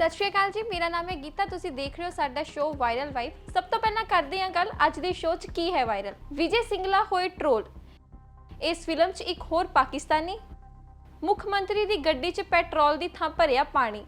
ਸਤਿ ਸ਼੍ਰੀ ਅਕਾਲ ਜੀ, ਮੇਰਾ ਨਾਮ ਹੈ ਗੀਤਾ, ਤੁਸੀਂ ਦੇਖ ਰਹੇ ਹੋ ਸਾਡਾ ਸ਼ੋਅ ਵਾਇਰਲ ਵਾਈਬ ਸਭ ਤੋਂ ਪਹਿਲਾਂ ਕਰਦੇ ਹਾਂ ਗੱਲ, ਅੱਜ ਦੇ ਸ਼ੋਅ 'ਚ ਕੀ ਹੈ ਵਾਇਰਲ ਵਿਜੇ ਸਿੰਗਲਾ ਹੋਏ ਟ੍ਰੋਲ ਇਸ ਫਿਲਮ 'ਚ ਇੱਕ ਹੋਰ ਪਾਕਿਸਤਾਨੀ, ਮੁੱਖ ਮੰਤਰੀ ਦੀ ਗੱਡੀ 'ਚ ਪੈਟਰੋਲ ਦੀ ਥਾਂ ਭਰਿਆ ਪਾਣੀ।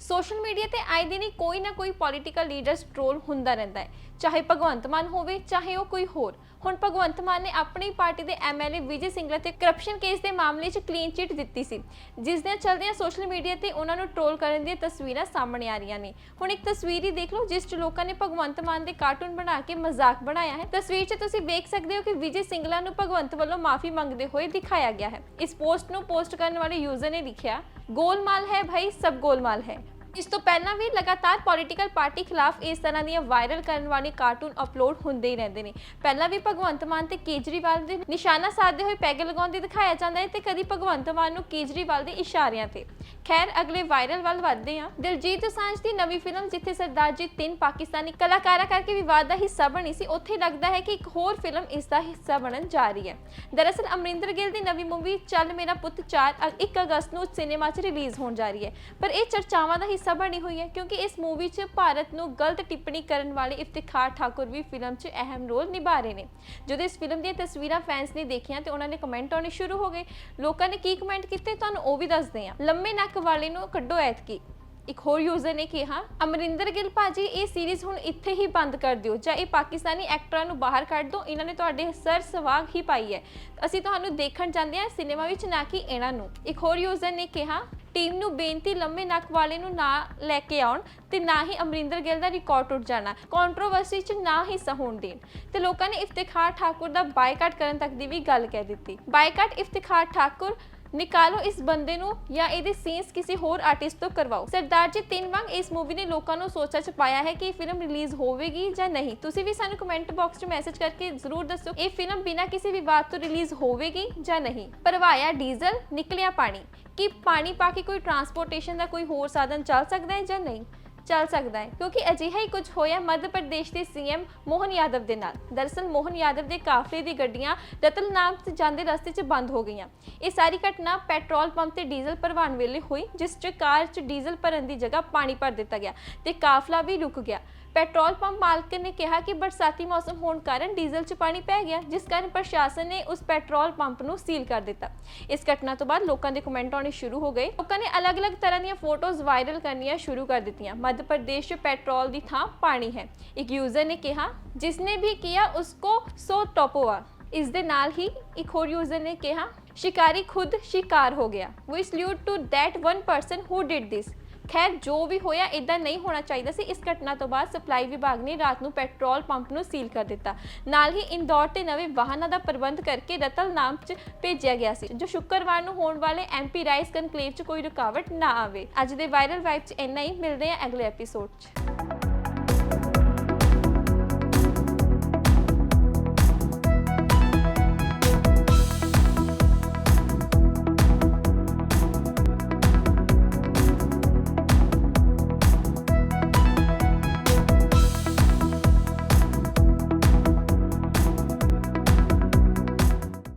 ਸੋਸ਼ਲ ਮੀਡੀਆ ਤੇ ਆਏ ਦਿਨ ਹੀ ਕੋਈ ਨਾ ਕੋਈ ਪੋਲੀਟੀਕਲ ਲੀਡਰਸ ਟ੍ਰੋਲ ਹੁੰਦਾ ਰਹਿੰਦਾ ਹੈ। ਚਾਹੇ ਭਗਵੰਤ ਮਾਨ ਹੋਵੇ, ਚਾਹੇ ਉਹ ਕੋਈ ਹੋਰ। ਹੁਣ ਭਗਵੰਤ ਮਾਨ ਨੇ ਆਪਣੀ ਪਾਰਟੀ ਦੇ ਐਮਐਲਏ ਵਿਜੇ ਸਿੰਗਲਾ ਤੇ ਕਰਪਸ਼ਨ ਕੇਸ ਦੇ ਮਾਮਲੇ 'ਚ ਕਲੀਨ ਚਿੱਟ ਦਿੱਤੀ ਸੀ। ਜਿਸ ਦੇ ਚੱਲਦਿਆਂ ਸੋਸ਼ਲ ਮੀਡੀਆ ਤੇ ਉਹਨਾਂ ਨੂੰ ਟ੍ਰੋਲ ਕਰਨ ਦੀਆਂ ਤਸਵੀਰਾਂ ਸਾਹਮਣੇ ਆ ਰਹੀਆਂ ਨੇ। ਹੁਣ ਇੱਕ ਤਸਵੀਰ ਹੀ ਦੇਖ ਲਓ, ਜਿਸ 'ਚ ਲੋਕਾਂ ਨੇ ਭਗਵੰਤ ਮਾਨ ਦੇ ਕਾਰਟੂਨ ਬਣਾ ਕੇ ਮਜ਼ਾਕ ਬਣਾਇਆ ਹੈ। ਤਸਵੀਰ 'ਚ ਤੁਸੀਂ ਵੇਖ ਸਕਦੇ ਹੋ ਕਿ ਵਿਜੇ ਸਿੰਗਲਾ ਨੂੰ ਭਗਵੰਤ ਵੱਲੋਂ ਮਾਫੀ ਮੰਗਦੇ ਹੋਏ ਦਿਖਾਇਆ ਗਿਆ ਹੈ। ਇਸ ਪੋਸਟ ਨੂੰ ਪੋਸਟ ਕਰਨ ਵਾਲੇ ਯੂਜ਼ਰ ਨੇ ਲਿਖਿਆ, ਗੋਲਮਾਲ ਹੈ ਭਾਈ, ਸਭ ਗੋਲਮਾਲ ਹੈ। ਇਸ ਤੋਂ ਪਹਿਲਾਂ ਵੀ ਲਗਾਤਾਰ ਪੋਲੀਟੀਕਲ ਪਾਰਟੀ ਖਿਲਾਫ ਇਸ ਤਰ੍ਹਾਂ ਦੀਆਂ ਵਾਇਰਲ ਕਰਨ ਵਾਲੇ ਕਾਰਟੂਨ ਅਪਲੋਡ ਹੁੰਦੇ ਹੀ ਰਹਿੰਦੇ ਨੇ। ਪਹਿਲਾਂ ਵੀ ਭਗਵੰਤ ਮਾਨ ਤੇ ਕੇਜਰੀਵਾਲ ਦੇ ਨਿਸ਼ਾਨਾ ਸਾਧਦੇ ਹੋਏ ਪੈਗ ਲਗਾਉਂਦੇ ਦਿਖਾਇਆ ਜਾਂਦਾ ਹੈ ਤੇ ਕਦੀ ਭਗਵੰਤ ਮਾਨ ਨੂੰ ਕੇਜਰੀਵਾਲ ਦੇ ਇਸ਼ਾਰਿਆਂ ਤੇ। ਖੈਰ, ਅਗਲੇ ਵਾਇਰਲ ਵੱਲ ਵਧਦੇ ਹਾਂ। ਦਿਲਜੀਤ ਦੋਸਾਂਝ ਦੀ ਨਵੀਂ ਫਿਲਮ ਜਿੱਥੇ ਸਰਦਾਰ ਜੀ ਤਿੰਨ ਪਾਕਿਸਤਾਨੀ ਕਲਾਕਾਰਾਂ ਕਰਕੇ ਵਿਵਾਦ ਦਾ ਹਿੱਸਾ ਬਣੀ ਸੀ, ਉੱਥੇ ਲੱਗਦਾ ਹੈ ਕਿ ਇੱਕ ਹੋਰ ਫਿਲਮ ਇਸ ਦਾ ਹਿੱਸਾ ਬਣਨ ਜਾ ਰਹੀ ਹੈ। ਦਰਅਸਲ, ਅਮਰਿੰਦਰ ਗਿੱਲ ਦੀ ਨਵੀਂ ਮੂਵੀ ਚੱਲ ਮੇਰਾ ਪੁੱਤ 4 1 ਅਗਸਤ ਨੂੰ ਸਿਨੇਮਾ 'ਚ ਰਿਲੀਜ਼ ਹੋਣ ਜਾ ਰਹੀ ਹੈ। ਪਰ ਇਹ ਚਰਚਾਵਾਂ ਦਾ ਹਿੱਸਾ ਬਣੀ ਹੋਈ ਹੈ ਕਿਉਂਕਿ ਇਸ ਮੂਵੀ 'ਚ ਭਾਰਤ ਨੂੰ ਗਲਤ ਟਿੱਪਣੀ ਕਰਨ ਵਾਲੇ ਇਫਤਿਖਾਰ ਠਾਕੁਰ ਵੀ ਫਿਲਮ 'ਚ ਅਹਿਮ ਰੋਲ ਨਿਭਾ ਰਹੇ ਨੇ। ਜਦੋਂ ਇਸ ਫਿਲਮ ਦੀਆਂ ਤਸਵੀਰਾਂ ਫੈਨਸ ਨੇ ਦੇਖੀਆਂ ਤੇ ਉਹਨਾਂ ਨੇ ਕਮੈਂਟ ਆਉਣੇ ਸ਼ੁਰੂ ਹੋ ਗਏ। ਲੋਕਾਂ ਨੇ ਕੀ ਕਮੈਂਟ ਕੀਤੇ? ਤੁਹਾਨੂੰ ਉਹ ਵੀ ਦੱਸਦੇ ਹਾਂ। ਲੰਮੇ ਨੱਕ ਵਾਲੇ ਨੂੰ ਕੱਢੋ ਐਤਕੀ। ਇੱਕ ਹੋਰ ਯੂਜ਼ਰ ਨੇ ਕਿਹਾ, ਅਮਰਿੰਦਰ ਗਿੱਲ ਭਾਜੀ, ਇਹ ਸੀਰੀਜ਼ ਹੁਣ ਇੱਥੇ ਹੀ ਬੰਦ ਕਰ ਦਿਓ ਜਾਂ ਇਹ ਪਾਕਿਸਤਾਨੀ ਐਕਟਰਾਂ ਨੂੰ ਬਾਹਰ ਕੱਢ ਦਿਓ ਇਹਨਾਂ ਨੇ ਤੁਹਾਡੇ ਸਰ ਸਵਾਗ ਹੀ ਪਾਈ ਹੈ। ਅਸੀਂ ਤੁਹਾਨੂੰ ਦੇਖਣ ਜਾਂਦੇ ਹਾਂ ਸਿਨੇਮਾ ਵਿੱਚ ਨਾ ਕਿ ਇਹਨਾਂ ਨੂੰ। ਇੱਕ ਹੋਰ ਯੂਜ਼ਰ ਨੇ ਕਿਹਾ ਟੀਮ ਨੂੰ ਬੇਨਤੀ ਲੰਮੇ ਨੱਕ ਵਾਲੇ ਨੂੰ ਨਾ ਲੈ ਕੇ ਆਉਣ ਤੇ ਨਾ ਹੀ ਅਮਰਿੰਦਰ ਗਿੱਲ ਦਾ ਰਿਕਾਰਡ ਟੁੱਟ ਜਾਣਾ ਕੰਟਰੋਵਰਸੀ 'ਚ ਨਾ ਹੀ ਹੋਣ ਦੇਣ। ਤੇ ਲੋਕਾਂ ਨੇ ਇਫਤਿਖਾਰ ਠਾਕੁਰ ਦਾ ਬਾਈਕਾਟ ਕਰਨ ਤੱਕ ਦੀ ਵੀ ਗੱਲ ਕਹਿ ਦਿੱਤੀ। ਬਾਈਕਾਟ ਇਫਤਿਖਾਰ ਠਾਕੁਰ ਨਿਕਾਲੋ ਇਸ ਬੰਦੇ ਨੂੰ ਜਾਂ ਇਹਦੇ ਸੀਨਸ ਕਿਸੇ ਹੋਰ ਆਰਟਿਸਟ ਤੋਂ ਕਰਵਾਓ। ਸਰਦਾਰ ਜੀ, ਤਿੰਨ ਵਾਂਗ ਇਸ ਮੂਵੀ ਨੇ ਲੋਕਾਂ ਨੂੰ ਸੋਚਾ ਚ ਪਾਇਆ ਹੈ ਕਿ ਇਹ ਫਿਲਮ ਰਿਲੀਜ਼ ਹੋਵੇਗੀ ਜਾਂ ਨਹੀਂ। ਤੁਸੀਂ ਵੀ ਸਾਨੂੰ ਕਮੈਂਟ ਬਾਕਸ 'ਚ ਮੈਸੇਜ ਕਰਕੇ ਜ਼ਰੂਰ ਦੱਸੋ ਇਹ ਫਿਲਮ ਬਿਨਾਂ ਕਿਸੇ ਵਿਵਾਦ ਤੋਂ ਰਿਲੀਜ਼ ਹੋਵੇਗੀ ਜਾਂ ਨਹੀਂ। ਭਰਵਾਇਆ ਡੀਜ਼ਲ, ਨਿਕਲਿਆ ਪਾਣੀ। ਕਿ ਪਾਣੀ ਪਾ ਕੇ ਕੋਈ ਟਰਾਂਸਪੋਰਟੇਸ਼ਨ ਦਾ ਕੋਈ ਹੋਰ ਸਾਧਨ ਚੱਲ ਸਕਦਾ ਹੈ ਜਾਂ ਨਹੀਂ? ਚੱਲ ਸਕਦਾ ਹੈ, ਕਿਉਂਕਿ ਅਜਿਹਾ ਹੀ ਕੁਝ ਹੋਇਆ ਮੱਧ ਪ੍ਰਦੇਸ਼ ਦੇ ਸੀਐਮ ਮੋਹਨ ਯਾਦਵ ਦੇ ਨਾਲ। ਦਰਅਸਲ ਮੋਹਨ ਯਾਦਵ ਦੇ ਕਾਫਲੇ ਦੀ ਗੱਡੀਆਂ ਰਤਲਨਾਮ ਤੇ ਜਾਂਦੇ ਰਸਤੇ 'ਚ ਬੰਦ ਹੋ ਗਈਆਂ। ਇਹ ਸਾਰੀ ਘਟਨਾ ਪੈਟਰੋਲ ਪੰਪ ਤੇ ਡੀਜ਼ਲ ਭਰਵਾਉਣ ਵੇਲੇ ਹੋਈ, ਜਿਸ 'ਚ ਕਾਰ 'ਚ ਡੀਜ਼ਲ ਭਰਨ ਦੀ ਜਗ੍ਹਾ ਪਾਣੀ ਭਰ ਦਿੱਤਾ ਗਿਆ ਤੇ ਕਾਫਲਾ ਵੀ ਰੁਕ ਗਿਆ। ਪੈਟਰੋਲ ਪੰਪ ਮਾਲਕ ਨੇ ਕਿਹਾ ਕਿ ਬਰਸਾਤੀ ਮੌਸਮ ਹੋਣ ਕਾਰਨ ਡੀਜ਼ਲ 'ਚ ਪਾਣੀ ਪੈ ਗਿਆ, ਜਿਸ ਕਾਰਨ ਪ੍ਰਸ਼ਾਸਨ ਨੇ ਉਸ ਪੈਟਰੋਲ ਪੰਪ ਨੂੰ ਸੀਲ ਕਰ ਦਿੱਤਾ। ਇਸ ਘਟਨਾ ਤੋਂ ਬਾਅਦ ਲੋਕਾਂ ਦੇ ਕਮੈਂਟ ਆਉਣੇ ਸ਼ੁਰੂ ਹੋ ਗਏ। ਲੋਕਾਂ ਨੇ ਅਲੱਗ-ਅਲੱਗ ਤਰ੍ਹਾਂ ਦੀਆਂ ਫੋਟੋਜ਼ ਵਾਇਰਲ ਕਰਨੀਆਂ ਸ਼ੁਰੂ ਕਰ ਦਿੱਤੀਆਂ। ਮੱਧ ਪ੍ਰਦੇਸ਼ 'ਚ ਪੈਟਰੋਲ ਦੀ ਥਾਂ ਪਾਣੀ ਹੈ। ਇੱਕ ਯੂਜ਼ਰ ਨੇ ਕਿਹਾ ਜਿਸਨੇ ਵੀ ਕੀਤਾ ਉਸਕੋ ਸੋ ਟੋਪੋਆ ਇਸ ਦੇ ਨਾਲ ਹੀ ਇੱਕ ਹੋਰ ਯੂਜ਼ਰ ਨੇ ਕਿਹਾ, ਸ਼ਿਕਾਰੀ ਖੁਦ ਸ਼ਿਕਾਰ ਹੋ ਗਿਆ। We salute to that one person who did this ਖੈਰ, ਜੋ ਵੀ ਹੋਇਆ ਇਦਾਂ ਨਹੀਂ ਹੋਣਾ ਚਾਹੀਦਾ ਸੀ। ਇਸ ਘਟਨਾ ਤੋਂ ਬਾਅਦ ਸਪਲਾਈ ਵਿਭਾਗ ਨੇ ਰਾਤ ਨੂੰ ਪੈਟਰੋਲ ਪੰਪ ਨੂੰ ਸੀਲ ਕਰ ਦਿੱਤਾ। ਨਾਲ ਹੀ ਇੰਦੌਰ ਤੇ ਨਵੇਂ ਵਾਹਨਾਂ ਦਾ ਪ੍ਰਬੰਧ ਕਰਕੇ ਰਤਲ ਨਾਮ 'ਚ ਭੇਜਿਆ ਗਿਆ ਸੀ, ਜੋ ਸ਼ੁੱਕਰਵਾਰ ਨੂੰ ਹੋਣ ਵਾਲੇ ਐਮਪੀ ਰਾਈਸ ਕਨਕਲੇਵ 'ਚ ਕੋਈ ਰੁਕਾਵਟ ਨਾ ਆਵੇ। ਅੱਜ ਦੇ ਵਾਇਰਲ ਵਾਈਬ 'ਚ ਇੰਨਾ ਹੀ। ਮਿਲਦੇ ਆ ਅਗਲੇ ਐਪੀਸੋਡ 'ਚ।